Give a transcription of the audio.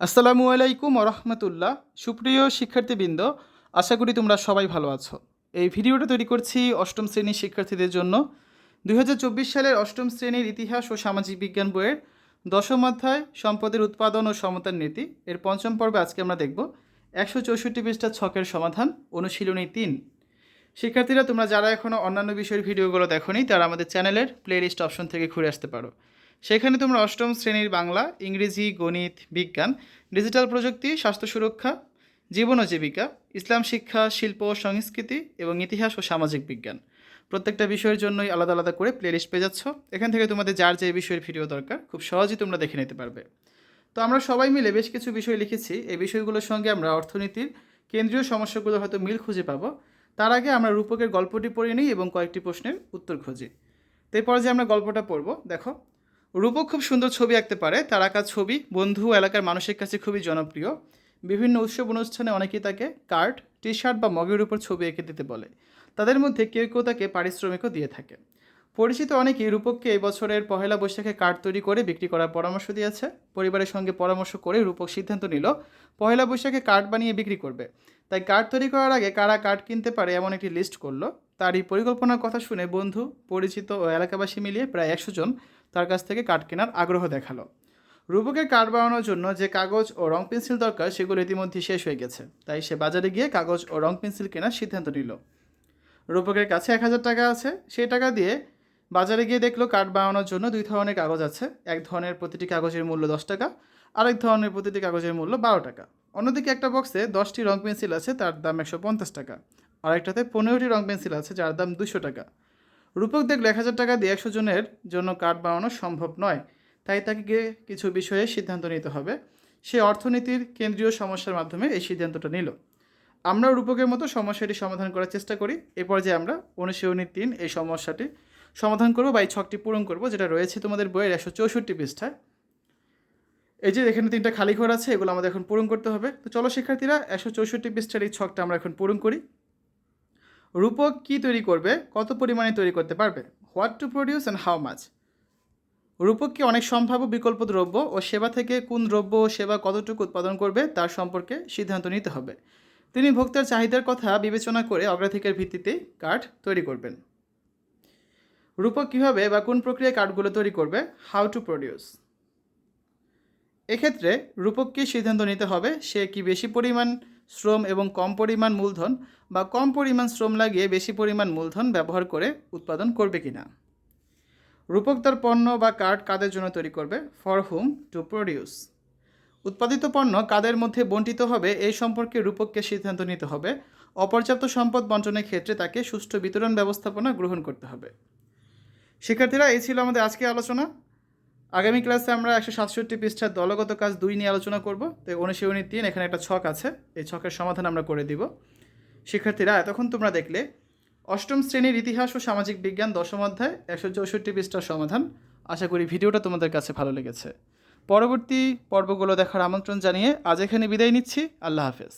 আসসালামু আলাইকুম রহমতুল্লাহ সুপ্রিয় শিক্ষার্থীবৃন্দ, আশা করি তোমরা সবাই ভালো আছো। এই ভিডিওটা তৈরি করছি অষ্টম শ্রেণির শিক্ষার্থীদের জন্য। দু হাজার চব্বিশ সালের অষ্টম শ্রেণির ইতিহাস ও সামাজিক বিজ্ঞান বইয়ের দশম অধ্যায়, সম্পদের উৎপাদন ও সমতার নীতি। এর পঞ্চম পর্বে আজকে আমরা দেখব একশো চৌষট্টি পৃষ্ঠা ছকের সমাধান, অনুশীলনী তিন। শিক্ষার্থীরা, তোমরা যারা এখনও অন্যান্য বিষয়ের ভিডিওগুলো দেখোনি, তারা আমাদের চ্যানেলের প্লেলিস্ট অপশন থেকে ঘুরে আসতে পারো। সেখানে তোমরা অষ্টম শ্রেণির বাংলা, ইংরেজি, গণিত, বিজ্ঞান, ডিজিটাল প্রযুক্তি, স্বাস্থ্য সুরক্ষা, জীবন ও জীবিকা, ইসলাম শিক্ষা, শিল্প, সংস্কৃতি এবং ইতিহাস ও সামাজিক বিজ্ঞান। প্রত্যেকটা বিষয়ের জন্যই আলাদা আলাদা করে প্লেলিস্ট পেয়ে যাচ্ছ। এখান থেকে তোমাদের যার যে বিষয়ের ভিডিও দরকার, খুব সহজেই তোমরা দেখে নিতে পারবে। তো আমরা সবাই মিলে বেশ কিছু বিষয় লিখেছি। এই বিষয়গুলোর সঙ্গে আমরা অর্থনীতির কেন্দ্রীয় সমস্যাগুলো হয়তো মিল খুঁজে পাবো। তার আগে আমরা রূপকের গল্পটি পড়ে নিই এবং কয়েকটি প্রশ্নের উত্তর খুঁজি। তো যে আমরা গল্পটা পড়ব। দেখো রূপক খুব সুন্দর ছবি আঁকতে পারে। তার আঁকা ছবি, বন্ধু, এলাকার মানুষের কাছে খুবই জনপ্রিয়। বিভিন্ন উৎসব অনুষ্ঠানে অনেকেই তাকে কার্ড টি শার্ট বা মগের উপর ছবি এঁকে দিতে বলে। তাদের মধ্যে কেউ কেউ তাকে পারিশ্রমিকও দিয়ে থাকে। পরিচিত অনেকেই রূপককে এই বছরের পহেলা বৈশাখে কার্ড তৈরি করে বিক্রি করার পরামর্শ দিয়েছে। পরিবারের সঙ্গে পরামর্শ করে রূপক সিদ্ধান্ত নিল, পহেলা বৈশাখে কার্ড বানিয়ে বিক্রি করবে। তাই কার্ড তৈরি করার আগে কারা কার্ড কিনতে পারে এমন একটি লিস্ট করল। তার এই পরিকল্পনার কথা শুনে বন্ধু, পরিচিত ও এলাকাবাসী মিলিয়ে প্রায় একশো জন তার কাছ থেকে কাঠ কেনার আগ্রহ দেখাল। রূপকের কাঠ বানানোর জন্য যে কাগজ ও রং পেন্সিল দরকার, সেগুলো ইতিমধ্যে শেষ হয়ে গেছে। তাই সে বাজারে গিয়ে কাগজ ও রং পেন্সিল কেনার সিদ্ধান্ত নিল। রূপকের কাছে এক হাজার টাকা আছে। সেই টাকা দিয়ে বাজারে গিয়ে দেখল কাঠ বানানোর জন্য দুই ধরনের কাগজ আছে। এক ধরনের প্রতিটি কাগজের মূল্য দশ টাকা, আরেক ধরনের প্রতিটি কাগজের মূল্য বারো টাকা। অন্যদিকে একটা বক্সে দশটি রং পেন্সিল আছে, তার দাম একশো পঞ্চাশ টাকা। আরেকটাতে পনেরোটি রং পেন্সিল আছে, যার দাম দুশো টাকা। রূপক দেখলে এক হাজার টাকা দিয়ে একশো জনের জন্য কার্ড বানানো সম্ভব নয়। তাই তাকে কিছু বিষয়ে সিদ্ধান্ত নিতে হবে। সে অর্থনীতির কেন্দ্রীয় সমস্যার মাধ্যমে এই সিদ্ধান্তটা নিল। আমরা রূপকের মতো সমস্যাটি সমাধান করার চেষ্টা করি। এ পর্যায়ে আমরা অনুশীলনী তিন এই সমস্যাটি সমাধান করব বা এই ছকটি পূরণ করব, যেটা রয়েছে তোমাদের বইয়ের একশো চৌষট্টি পৃষ্ঠায়। এই যে এখানে তিনটা খালি ঘর আছে, এগুলো আমাদের এখন পূরণ করতে হবে। তো চলো শিক্ষার্থীরা, একশো চৌষট্টি পৃষ্ঠার এই ছকটা আমরা এখন পূরণ করি। রূপক কি তৈরি করবে? কত পরিমাণে তৈরি করতে পারবে? What to produce and how মাছ রূপককে অনেক সম্ভাব্য বিকল্প দ্রব্য ও সেবা থেকে কোন দ্রব্য ও সেবা কতটুকু উৎপাদন করবে তার সম্পর্কে সিদ্ধান্ত নিতে হবে। তিনি ভোক্তার চাহিদার কথা বিবেচনা করে অগ্রাধিকার ভিত্তিতে কার্ড তৈরি করবেন। রূপক কীভাবে বা কোন প্রক্রিয়ায় কার্ডগুলো তৈরি করবে? হাউ টু প্রডিউস এক্ষেত্রে রূপককে সিদ্ধান্ত নিতে হবে? সে কি বেশি পরিমাণ শ্রম এবং কম পরিমাণ মূলধন বা কম পরিমাণ শ্রম লাগিয়ে বেশি পরিমাণ মূলধন ব্যবহার করে উৎপাদন করবে কিনা। রূপক তার পণ্য বা কার্ড কাদের জন্য তৈরি করবে? ফর হুম টু প্রডিউস উৎপাদিত পণ্য কাদের মধ্যে বণ্টিত হবে এই সম্পর্কে রূপককে সিদ্ধান্ত নিতে হবে। অপর্যাপ্ত সম্পদ বন্টনের ক্ষেত্রে তাকে সুষ্ঠু বিতরণ ব্যবস্থাপনা গ্রহণ করতে হবে। শিক্ষার্থীরা, এই ছিল আমাদের আজকে আলোচনা। আগামী ক্লাসে আমরা একশো সাতষট্টি পৃষ্ঠার দলগত কাজ দুই নিয়ে আলোচনা করব। তো অনুশীলনী তিন, এখানে একটা ছক আছে। এই ছকের সমাধান আমরা করে দিব। শিক্ষার্থীরা, এতক্ষণ তোমরা দেখলে, অষ্টম শ্রেণির ইতিহাস ও সামাজিক বিজ্ঞান দশম অধ্যায়, একশো চৌষট্টি পৃষ্ঠার সমাধান। আশা করি ভিডিওটা তোমাদের কাছে ভালো লেগেছে। পরবর্তী পর্বগুলো দেখার আমন্ত্রণ জানিয়ে আজ এখানে বিদায় নিচ্ছি। আল্লাহ হাফেজ।